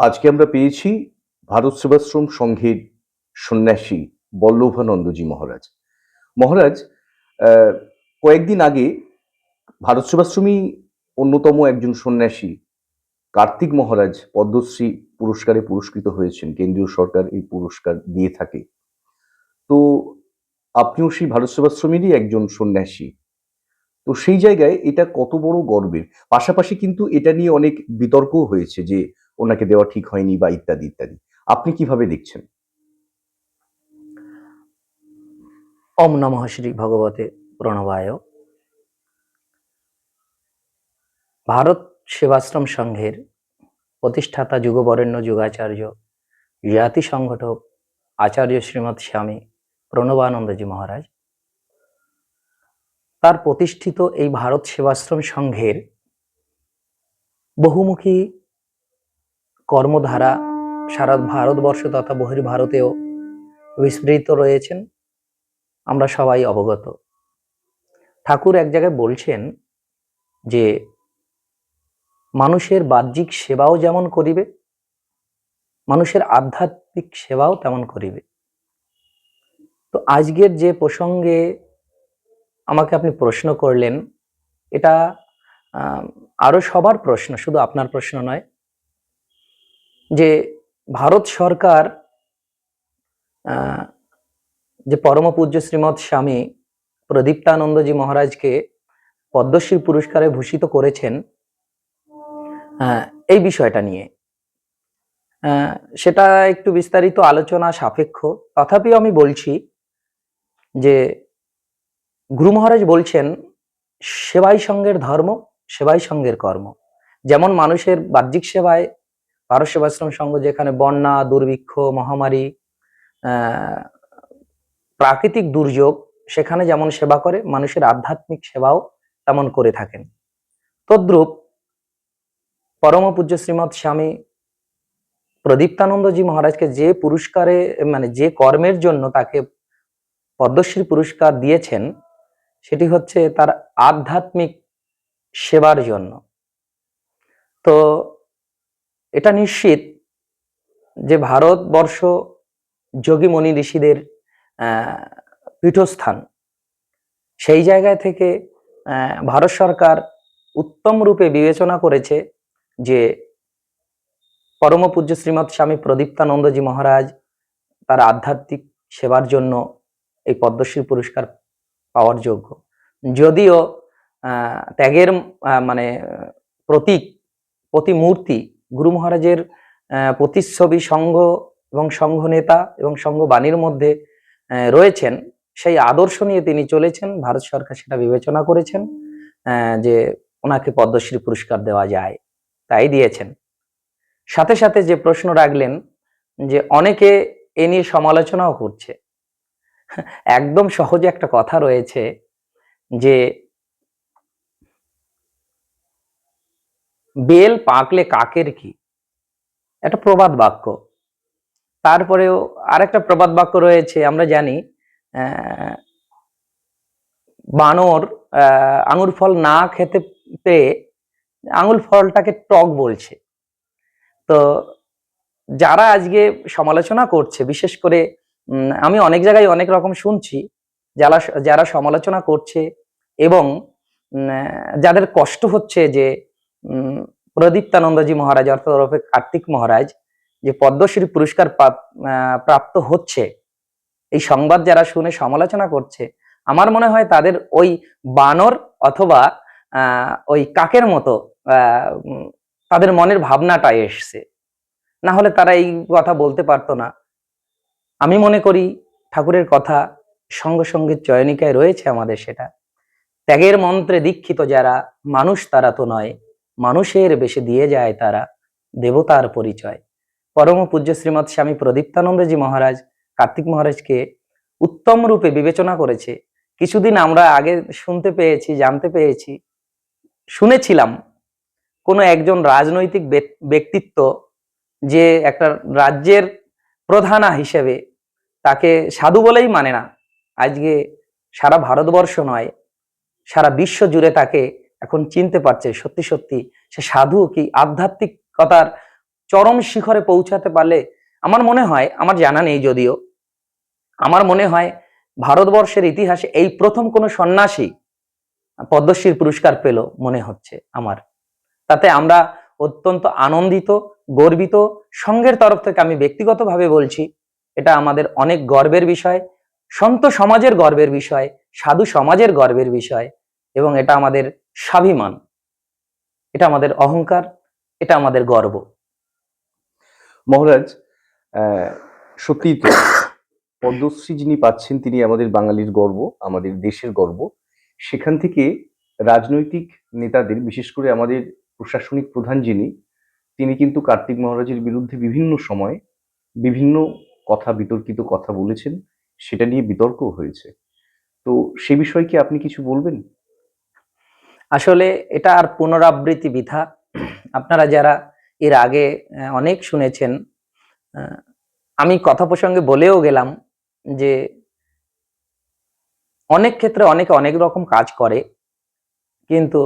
আজকে আমরা পেয়েছি ভারত সেবাশ্রম সংঘের সন্ন্যাসী বল্লভানন্দজি মহারাজ। মহারাজ কয়েকদিন আগে ভারত সেবাশ্রমী অন্যতম একজন সন্ন্যাসী কার্তিক মহারাজ পদ্মশ্রী পুরস্কারে পুরস্কৃত হয়েছেন, কেন্দ্রীয় সরকার এই পুরস্কার দিয়ে থাকে। তো আপনিও সেই ভারত সেবাশ্রমেরই একজন সন্ন্যাসী। তো সেই জায়গায় এটা কত বড় গর্বের। পাশাপাশি কিন্তু এটা নিয়ে অনেক বিতর্কও হয়েছে যে ওনাকে দেওয়া ঠিক হয়নি বা ইত্যাদি ইত্যাদি। আপনি কীভাবে দেখছেন? ওম নমঃ শ্রী ভগবতে প্রণবায়। ভারত সেবাশ্রম সংঘের প্রতিষ্ঠাতা যুগবরেণ্য যুগাচার্য জাতি সংগঠক আচার্য শ্রীমৎ স্বামী প্রণবানন্দজি মহারাজ। তার প্রতিষ্ঠিত এই ভারত সেবাশ্রম সংঘের বহুমুখী কর্মধারা সারা ভারতবর্ষ তথা বহির্ভারতেও বিস্তৃত রয়েছেন। আমরা সবাই অবগত। ঠাকুর এক জায়গায় বলছেন যে মানুষের বাহ্যিক সেবাও যেমন করিবে মানুষের আধ্যাত্মিক সেবাও তেমন করিবে। তো আজকের যে প্রসঙ্গে আমাকে আপনি প্রশ্ন করলেন এটা আহ, আরও সবার প্রশ্ন শুধু আপনার প্রশ্ন নয় যে ভারত সরকার যে পরম পূজ্য শ্রীমৎ স্বামী প্রদীপ্তানন্দজি মহারাজকে পদ্মশ্রী পুরস্কারে ভূষিত করেছেন এই বিষয়টা নিয়ে। সেটা একটু বিস্তারিত আলোচনা সাপেক্ষ। তথাপিও আমি বলছি যে গুরু মহারাজ বলছেন, সেবাই সঙ্গের ধর্ম, সেবাই সঙ্গের কর্ম। যেমন মানুষের বাহ্যিক সেবায় ভারত সেবাশ্রম সংঘ যেখানে বন্যা, দুর্ভিক্ষ, মহামারী প্রাকৃতিক দুর্যোগ, সেখানে যেমন সেবা করে, মানুষের আধ্যাত্মিক সেবাও তেমন করে থাকেন। তদ্রূপ পরম পূজ্য শ্রীমৎ স্বামী প্রদীপ্তানন্দজি মহারাজকে যে পুরস্কারে মানে যে কর্মের জন্য তাকে পদ্মশ্রী পুরস্কার দিয়েছেন, সেটি হচ্ছে তার আধ্যাত্মিক সেবার জন্য। তো এটা নিশ্চিত যে ভারতবর্ষ যোগী মনি ঋষিদের পীঠস্থান। সেই জায়গায় থেকে ভারত সরকার উত্তম রূপে বিবেচনা করেছে যে পরম পূজ্য শ্রীমৎ স্বামী প্রদীপ্তানন্দজি মহারাজ তার আধ্যাত্মিক সেবার জন্য এই পদ্মশ্রী পুরস্কার পাওয়ার যোগ্য। যদিও ত্যাগের মানে প্রতীক, প্রতিমূর্তি গুরু মহারাজের প্রতিচ্ছবি সংঘ এবং সংঘ নেতা এবং সংঘ বাণীর মধ্যে রয়েছেন। সেই আদর্শ নিয়ে তিনি চলেছেন। ভারত সরকার সেটা বিবেচনা করেছেন যে ওনাকে পদ্মশ্রী পুরস্কার দেওয়া যায়, তাই দিয়েছেন। সাথে সাথে যে প্রশ্ন রাখলেন, যে অনেকে এ নিয়ে সমালোচনাও করছে। একদম সহজে একটা কথা রয়েছে যে বেল পাকলে কাকের কি? একটা প্রবাদ বাক্য। তারপরেও আরেকটা প্রবাদ বাক্য রয়েছে, আমরা জানি বানর আঙুর ফল না খেতে পেয়ে আঙুল ফলটাকে টক বলছে। তো যারা আজকে সমালোচনা করছে, বিশেষ করে আমি অনেক জায়গায় অনেক রকম শুনছি, যারা যারা সমালোচনা করছে এবং যাদের কষ্ট হচ্ছে যে প্রদীপ্তানন্দজি মহারাজ, অর্থাৎ ওরফে কার্তিক মহারাজ, যে পদ্মশ্রী পুরস্কার প্রাপ্ত হচ্ছে, এই সংবাদ যারা শুনে সমালোচনা করছে, আমার মনে হয় তাদের ওই বানর অথবা ওই কাকের মতো তাদের মনের ভাবনাটা এসছে। না হলে তারা এই কথা বলতে পারতো না। আমি মনে করি ঠাকুরের কথা সঙ্গ সঙ্গে চয়নিকায় রয়েছে আমাদের সেটা। ত্যাগের মন্ত্রে দীক্ষিত যারা মানুষ তারা তো নয়। মানুষের বেশে দিয়ে যায় তারা দেবতার পরিচয়। পরম পূজ্য শ্রীমৎ স্বামী প্রদীপ্তানন্দজি মহারাজ কার্তিক মহারাজকে উত্তম রূপে বিবেচনা করেছে। কিছুদিন আমরা আগে শুনতে পেয়েছি, জানতে পেয়েছি, শুনেছিলাম কোনো একজন রাজনৈতিক ব্যক- ব্যক্তিত্ব যে একটা রাজ্যের প্রধানা হিসেবে তাকে সাধু বলেই মানে না। আজকে সারা ভারতবর্ষ নয়, সারা বিশ্ব জুড়ে তাকে এখন চিনতে পারছে, সত্যি সত্যি সে সাধু কি আধ্যাত্মিকতার চরম শিখরে পৌঁছাতে পারলে? আমার মনে হয়, আমার জানা নেই যদিও, আমার মনে হয় ভারতবর্ষের ইতিহাসে এই প্রথম কোনো সন্ন্যাসী পদ্মশ্রীর পুরস্কার পেল মনে হচ্ছে আমার। তাতে আমরা অত্যন্ত আনন্দিত, গর্বিত, সঙ্গের তরফ থেকে আমি ব্যক্তিগতভাবে বলছি, এটা আমাদের অনেক গর্বের বিষয়, সন্ত সমাজের গর্বের বিষয়, সাধু সমাজের গর্বের বিষয়। এবং এটা আমাদের স্বাভিমান। এটা আমাদের অহংকার, এটা আমাদের গর্ব। মহারাজ সত্যিই তো পদ্মশ্রী যিনি পাচ্ছেন, তিনি আমাদের বাঙালির গর্ব, আমাদের দেশের গর্ব। সেখান থেকে রাজনৈতিক নেতাদের, বিশেষ করে আমাদের প্রশাসনিক প্রধান যিনি, তিনি কিন্তু কার্তিক মহারাজের বিরুদ্ধে বিভিন্ন সময় বিভিন্ন কথা, বিতর্কিত কথা বলেছেন। সেটা নিয়ে বিতর্ক হয়েছে। তো সে বিষয়ে কি আপনি কিছু বলবেন? আসলে এটা আর পুনরাবৃত্তি বৃথা আপনারা যারা এর আগে অনেক শুনেছেন আমি কথা প্রসঙ্গে বলেও গেলাম যে অনেক ক্ষেত্রে অনেকে অনেক রকম কাজ করে, কিন্তু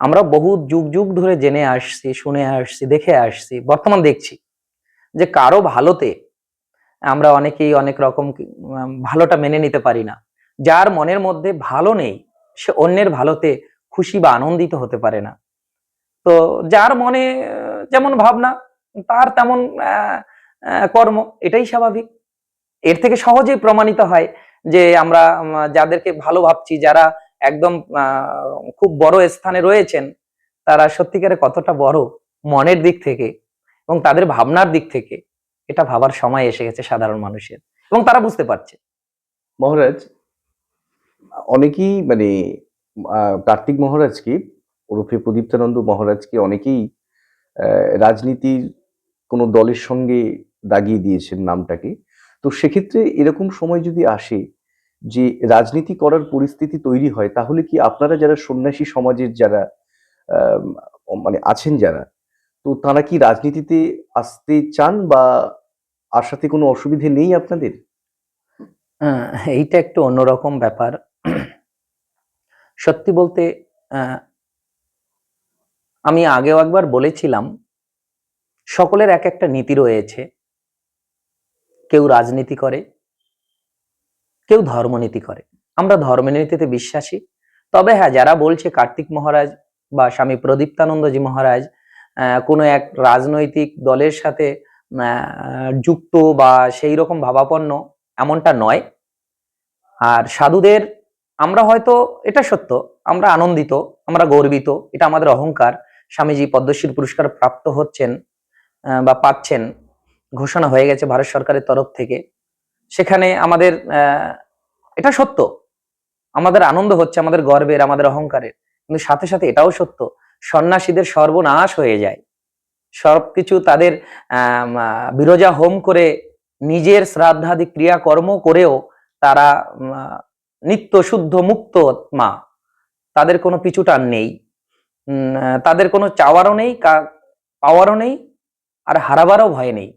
আমরা বহু যুগ যুগ ধরে জেনে আসছি, শুনে আসছি, দেখে আসছি, বর্তমান দেখছি যে কারও ভালোতে আমরা অনেকেই অনেক রকম ভালোটা মেনে নিতে পারি না। যার মনের মধ্যে ভালো নেই সে অন্যের ভালোতে খুশি বা আনন্দিত হতে পারে না। তো যার মনে, যেমন ভাবনা, তার তেমন কর্ম, এটাই স্বাভাবিক। এর থেকে সহজেই প্রমাণিত হয় যে আমরা যাদেরকে ভালো ভাবছি, যারা একদম খুব বড় স্থানে রয়েছেন, তারা সত্যিকারে কতটা বড় মনের দিক থেকে এবং তাদের ভাবনার দিক থেকে এটা ভাবার সময় এসে গেছে সাধারণ মানুষের এবং তারা বুঝতে পারছে। মহারাজ অনেকেই মানে কার্তিক মহারাজকে, ওরফে প্রদীপ্তানন্দ মহারাজকে অনেকেই রাজনীতির কোনো দলের সঙ্গে দাগিয়ে দিয়েছেন নামটাকে। তো সেক্ষেত্রে এরকম সময় যদি আসে যে রাজনীতি করার পরিস্থিতি তৈরি হয়, তাহলে কি আপনারা যারা সন্ন্যাসী সমাজের যারা মানে আছেন যারা, তো তারা কি রাজনীতিতে আসতে চান বা আসাতে কোনো অসুবিধে নেই আপনাদের? এইটা একটু অন্যরকম ব্যাপার। সত্যি বলতে আমি আগেও একবার বলেছিলাম, সকলের এক একটা নীতি রয়েছে। কেউ রাজনীতি করে, কেউ ধর্মনীতি করে। আমরা ধর্মনীতিতে বিশ্বাসী। তবে হ্যাঁ যারা বলছে কার্তিক মহারাজ বা স্বামী প্রদীপ্তানন্দজি মহারাজ কোনো এক রাজনৈতিক দলের সাথে যুক্ত বা সেই রকম ভাবাপন্ন এমনটা নয়। আর সাধুদের আমরা হয়তো এটা সত্য, আমরা আনন্দিত, আমরা গর্বিত, এটা আমাদের অহংকার। স্বামীজি পদ্মশ্রী পুরস্কার প্রাপ্ত হচ্ছেন বা পাচ্ছেন, ঘোষণা হয়ে গেছে ভারত সরকারের তরফ থেকে। সেখানে আমাদের এটা সত্য, আমাদের আনন্দ হচ্ছে, আমাদের গর্বের, আমাদের অহংকারের। কিন্তু সাথে সাথে এটাও সত্য, সন্ন্যাসীদের সর্বনাশ হয়ে যায়। সবকিছু তাদের বিরজা হোম করে নিজের শ্রাদ্ধাদি ক্রিয়াকর্ম করেও তারা নিত্য শুদ্ধ মুক্ত মা তাদের কোনো পিছুটান নেই। তাদের কোনো চাওয়ারও নেই পাওয়ারও নেই, আর হারাবারও ভয় নেই।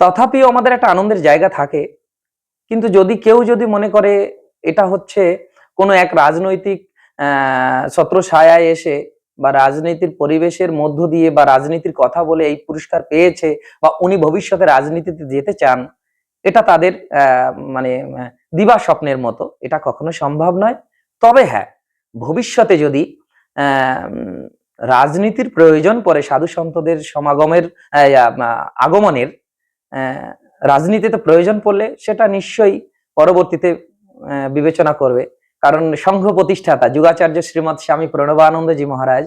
তথাপিও আমাদের একটা আনন্দের জায়গা থাকে। কিন্তু যদি কেউ যদি মনে করে এটা হচ্ছে কোনো এক রাজনৈতিক ছত্র ছায়ায় এসে বা রাজনীতির পরিবেশের মধ্য দিয়ে বা রাজনীতির কথা বলে এই পুরস্কার পেয়েছে বা উনি ভবিষ্যতে রাজনীতিতে যেতে চান এটা তাদের মানে দিবা স্বপ্নের মতো। এটা কখনো সম্ভব নয়। তবে হ্যাঁ ভবিষ্যতে যদি রাজনীতির প্রয়োজন পড়ে সাধু সন্তদের সমাগমের আগমনের রাজনীতিতে প্রয়োজন পড়লে সেটা নিশ্চয়ই পরবর্তীতে বিবেচনা করবে। কারণ সংঘ প্রতিষ্ঠাতা যুগাচার্য শ্রীমৎ স্বামী প্রণবানন্দজি মহারাজ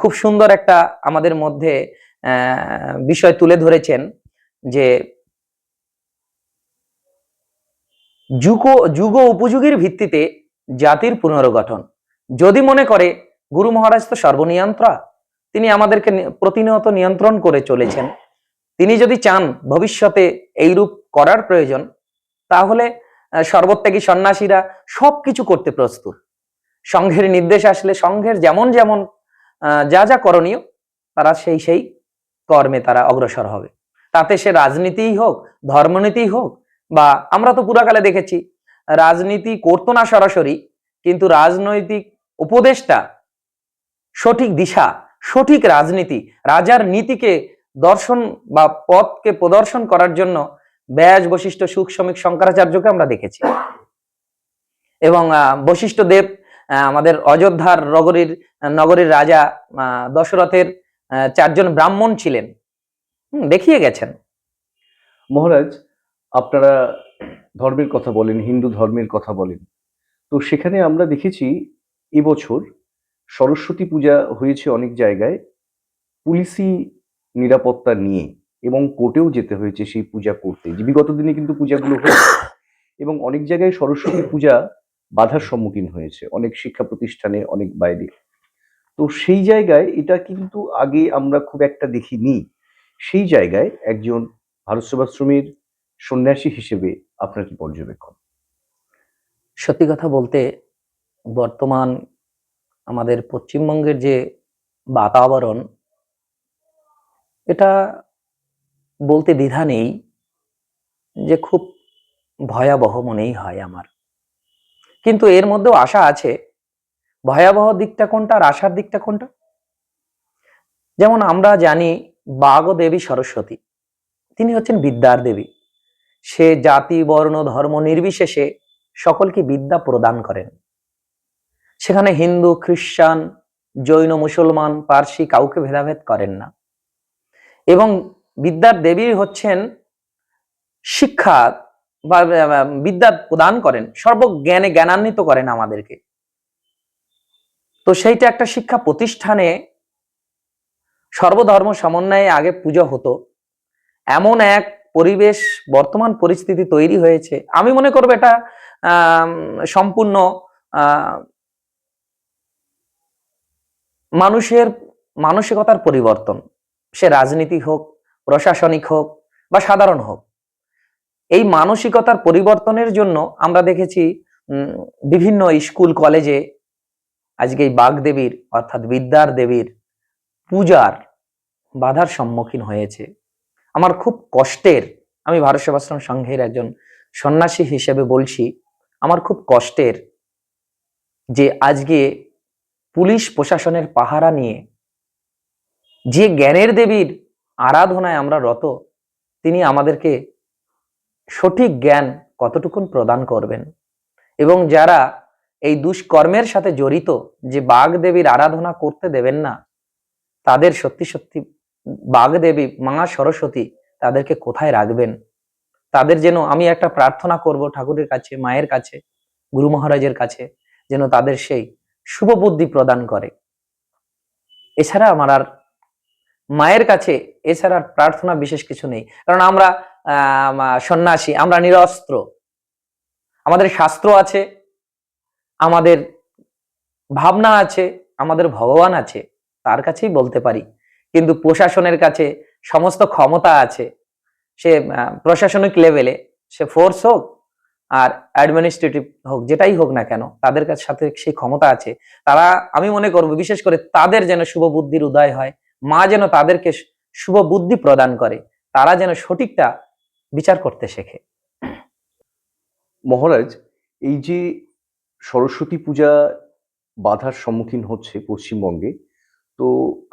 খুব সুন্দর একটা আমাদের মধ্যে বিষয় তুলে ধরেছেন যে যুগ যুগ উপযোগীর ভিত্তিতে জাতির পুনর্গঠন। যদি মনে করে, গুরু মহারাজ তো সর্বনিয়ন্ত্রা, তিনি আমাদেরকে প্রতিনিয়ত নিয়ন্ত্রণ করে চলেছেন। তিনি যদি চান ভবিষ্যতে এইরূপ করার প্রয়োজন, তাহলে সর্বত্যাগী সন্ন্যাসীরা সবকিছু করতে প্রস্তুত। সংঘের নির্দেশ আসলে সংঘের যেমন যেমন যা যা করণীয়, তারা সেই সেই কর্মে তারা অগ্রসর হবে। তাতে সে রাজনীতিই হোক, ধর্মনীতিই হোক বা আমরা তো পুরাকালে দেখেছি, রাজনীতি করতো না সরাসরি, কিন্তু রাজনৈতিক উপদেশটা সঠিক দিশা, সঠিক রাজনীতি, রাজার নীতিকে দর্শন বা পথকে প্রদর্শন করার জন্য ব্যাস বশিষ্ঠ সুখ শ্রমিক শঙ্করাচার্যকে আমরা দেখেছি। এবং বশিষ্ঠ দেব আমাদের অযোধ্যার নগরীর নগরীর রাজা দশরথের চারজন ব্রাহ্মণ ছিলেন। দেখিয়ে গেছেন। মহারাজ আপনারা ধর্মের কথা বলেন, হিন্দু ধর্মের কথা বলেন। তো সেখানে আমরা দেখেছি এবছর সরস্বতী পূজা হয়েছে অনেক জায়গায় পুলিশি নিরাপত্তা নিয়ে এবং কোর্টেও যেতে হয়েছে সেই পূজা করতে। যে বিগত দিনে কিন্তু পূজাগুলো হয়েছে এবং অনেক জায়গায় সরস্বতী পূজা বাধার সম্মুখীন হয়েছে, অনেক শিক্ষা প্রতিষ্ঠানে, অনেক বাইরে। তো সেই জায়গায় এটা কিন্তু আগে আমরা খুব একটা দেখিনি। সেই জায়গায় একজন ভারত সেবাশ্রমের সন্ন্যাসী হিসেবে আপনার কি পর্যবেক্ষণ। সত্যি কথা বলতে, বর্তমান আমাদের পশ্চিমবঙ্গের যে বাতাবরণ, এটা বলতে দ্বিধা নেই যে খুব ভয়াবহ মনেই হয় আমার। কিন্তু এর মধ্যেও আশা আছে, ভয়াবহ দিকটা কোনটা আর আশার দিকটা কোনটা? যেমন আমরা জানি বাগ দেবী সরস্বতী, তিনি হচ্ছেন বিদ্যার দেবী। সে জাতি, বর্ণ, ধর্ম নির্বিশেষে সকলকে বিদ্যা প্রদান করেন। সেখানে হিন্দু, খ্রিস্টান, জৈন, মুসলমান, পার্সি কাউকে ভেদাভেদ করেন না। এবং বিদ্যার দেবী হচ্ছেন শিক্ষা বা বিদ্যা প্রদান করেন, সর্বজ্ঞানে জ্ঞানান্বিত করেন আমাদেরকে। তো সেইটা একটা শিক্ষা প্রতিষ্ঠানে সর্বধর্ম সমন্বয়ে আগে পুজো হতো। এমন এক পরিবেশ, বর্তমান পরিস্থিতি তৈরি হয়েছে। আমি মনে করব এটা সম্পূর্ণ মানুষের মানসিকতার পরিবর্তন। সে রাজনীতি হোক, প্রশাসনিক হোক, বা সাধারণ হোক। এই মানসিকতার পরিবর্তনের জন্য আমরা দেখেছি বিভিন্ন স্কুল, কলেজে আজকে এই বাগদেবীর, অর্থাৎ বিদ্যার দেবীর পূজার বাধার সম্মুখীন হয়েছে। আমার খুব কষ্টের, আমি ভারত সেবাশ্রম সংঘের একজন সন্ন্যাসী হিসেবে বলছি, আমার খুব কষ্টের যে আজকে পুলিশ প্রশাসনের পাহারা নিয়ে যে জ্ঞানের দেবীর আরাধনায় আমরা রত, তিনি আমাদেরকে সঠিক জ্ঞান কতটুকুন প্রদান করবেন? এবং যারা এই দুষ্কর্মের সাথে জড়িত, যে বাঘ দেবীর আরাধনা করতে দেবেন না, তাদের সত্যি সত্যি বাগদেবী, মা সরস্বতী তাদেরকে কোথায় রাখবেন? তাদের যেন আমি একটা প্রার্থনা করব ঠাকুরের কাছে, মায়ের কাছে, গুরু মহারাজের কাছে, যেন তাদের সেই শুভ বুদ্ধি প্রদান করে। এছাড়া আমার আর মায়ের কাছে এছাড়া প্রার্থনা বিশেষ কিছু নেই। কারণ আমরা সন্ন্যাসী, আমরা নিরস্ত্র। আমাদের শাস্ত্র আছে, আমাদের ভাবনা আছে, আমাদের ভগবান আছে, তার কাছেই বলতে পারি। কিন্তু প্রশাসনের কাছে সমস্ত ক্ষমতা আছে। সে প্রশাসনিক লেভেলে সে ফোর্স হোক আর অ্যাডমিনিস্ট্রেটিভ হোক, যেটাই হোক না কেন, তাদের কাছে সাথে সেই ক্ষমতা আছে। তারা, আমি মনে করব, বিশেষ করে তাদের যেন শুভ বুদ্ধির উদয় হয়, মা যেন তাদেরকে শুভ বুদ্ধি প্রদান করে, তারা যেন সঠিকটা বিচার করতে শেখে। মহারাজ, এই যে সরস্বতী পূজা বাধার সম্মুখীন হচ্ছে পশ্চিমবঙ্গে তো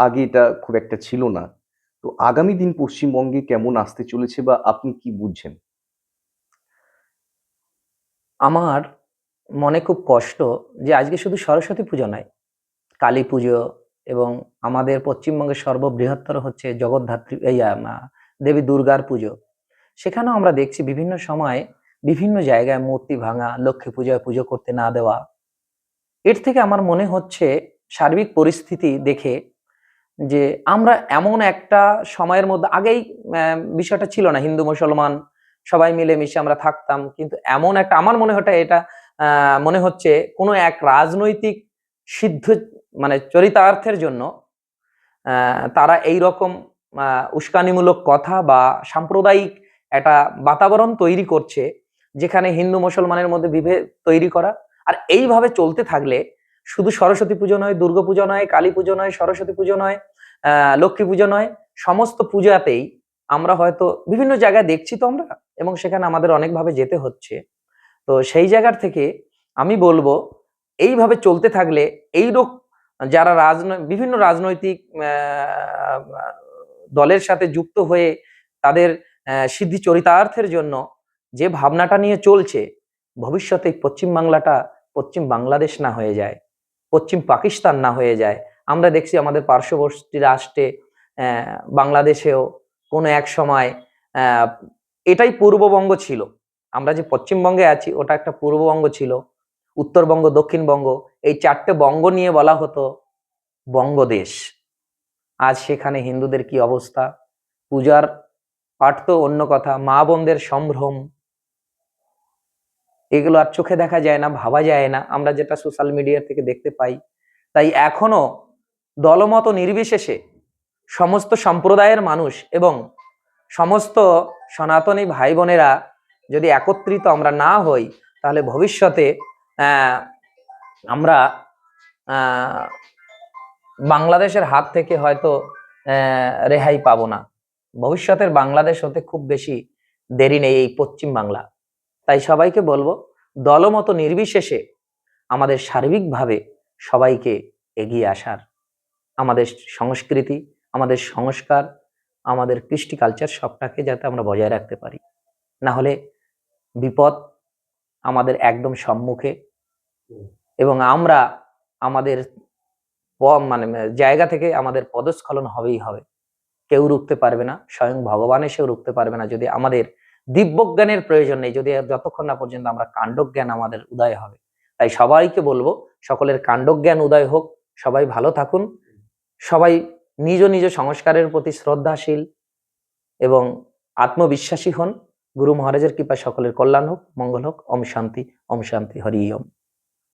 আগে এটা খুব একটা ছিল না। তো আগামী দিন পশ্চিমবঙ্গে কেমন আসতে চলেছে বা আপনি কি বুঝছেন? আমার মনে খুব কষ্ট যে আজকে শুধু সরস্বতী পুজো নয়, কালী পুজো এবং আমাদের পশ্চিমবঙ্গের সর্ববৃহত্তর হচ্ছে জগদ্ধাত্রী, এই দেবী দুর্গার পুজো। সেখানেও আমরা দেখছি বিভিন্ন সময় বিভিন্ন জায়গায় মূর্তি ভাঙা, লক্ষ্মী পূজায় পুজো করতে না দেওয়া। এর থেকে আমার মনে হচ্ছে সার্বিক পরিস্থিতি দেখে যে আমরা এমন একটা সময়ের মধ্যে, আগেই বিষয়টা ছিল না, হিন্দু, মুসলমান সবাই মিলে মিশে আমরা থাকতাম, কিন্তু এমন একটা, আমার মনে হচ্ছে এটা মনে হচ্ছে কোনো এক রাজনৈতিক সিদ্ধ মানে চরিতার্থের জন্য তারা এই রকম উস্কানিমূলক কথা বা সাম্প্রদায়িক একটা বাতাবরণ তৈরি করছে, যেখানে হিন্দু, মুসলমানের মধ্যে বিভেদ তৈরি করা, আর এইভাবে চলতে থাকলে শুধু সরস্বতী পুজো নয়, দুর্গা পুজো নয়, কালী পুজো নয়, সরস্বতী পুজো নয় লক্ষ্মী পুজো নয়, সমস্ত পূজাতেই আমরা হয়তো বিভিন্ন জায়গায় দেখছি তো আমরা, এবং সেখানে আমাদের অনেকভাবে যেতে হচ্ছে। তো সেই জায়গার থেকে আমি বলব, এইভাবে চলতে থাকলে এই রোগ যারা রাজনৈ, বিভিন্ন রাজনৈতিক দলের সাথে যুক্ত হয়ে তাদের সিদ্ধি চরিতার্থের জন্য যে ভাবনাটা নিয়ে চলছে, ভবিষ্যতে পশ্চিম বাংলাটা পশ্চিম বাংলাদেশ না হয়ে যায়। পশ্চিম পাকিস্তান না হয়ে যায়। আমরা দেখছি আমাদের পার্শ্ববর্তী রাষ্ট্রে বাংলাদেশেও কোনো এক সময় এটাই পূর্ববঙ্গ ছিল। আমরা যে পশ্চিমবঙ্গে আছি, ওটা একটা পূর্ববঙ্গ ছিল। উত্তরবঙ্গ, দক্ষিণবঙ্গ, এই চারটে বঙ্গ নিয়ে বলা হতো বঙ্গদেশ। আজ সেখানে হিন্দুদের কি অবস্থা? পূজার পাঠ তো অন্য কথা, মা বোনদের সম্ভ্রম এগুলো আর চোখে দেখা যায় না, ভাবা যায় না। আমরা যেটা সোশ্যাল মিডিয়া থেকে দেখতে পাই। তাই এখনও দলমত নির্বিশেষে সমস্ত সম্প্রদায়ের মানুষ এবং সমস্ত সনাতনী ভাই বোনেরা যদি একত্রিত আমরা না হই, তাহলে ভবিষ্যতে আমরা বাংলাদেশের হাত থেকে হয়তো রেহাই পাবো না। ভবিষ্যতের বাংলাদেশ হতে খুব বেশি দেরি নেই এই পশ্চিম বাংলা। তাই সবাইকে বলব দলমত নির্বিশেষে আমাদের সার্বিকভাবে সবাইকে এগিয়ে আসার। আমাদের সংস্কৃতি, আমাদের সংস্কার, আমাদের কৃষ্টি কালচার সবটাকে যাতে আমরা বজায় রাখতে পারি। না হলে বিপদ আমাদের একদম সম্মুখে এবং আমরা আমাদের মানে জায়গা থেকে আমাদের পদস্খলন হবেই হবে। কেউ রুখতে পারবে না, স্বয়ং ভগবান এসেও রুখতে পারবে না যদি আমাদের দিব্যজ্ঞানের প্রয়োজন নেই। যদি যতক্ষণ না পর্যন্ত আমরা কাণ্ডজ্ঞান আমাদের উদয় হবে। তাই সবাইকে বলব, সকলের কাণ্ডজ্ঞান উদয় হোক, সবাই ভালো থাকুন। সবাই নিজ নিজ সংস্কারের প্রতি শ্রদ্ধাশীল এবং আত্মবিশ্বাসী হন। গুরু মহারাজের কৃপা সকলের কল্যাণ হোক, মঙ্গল হোক। ওম শান্তি ওম শান্তি, হরি ওম।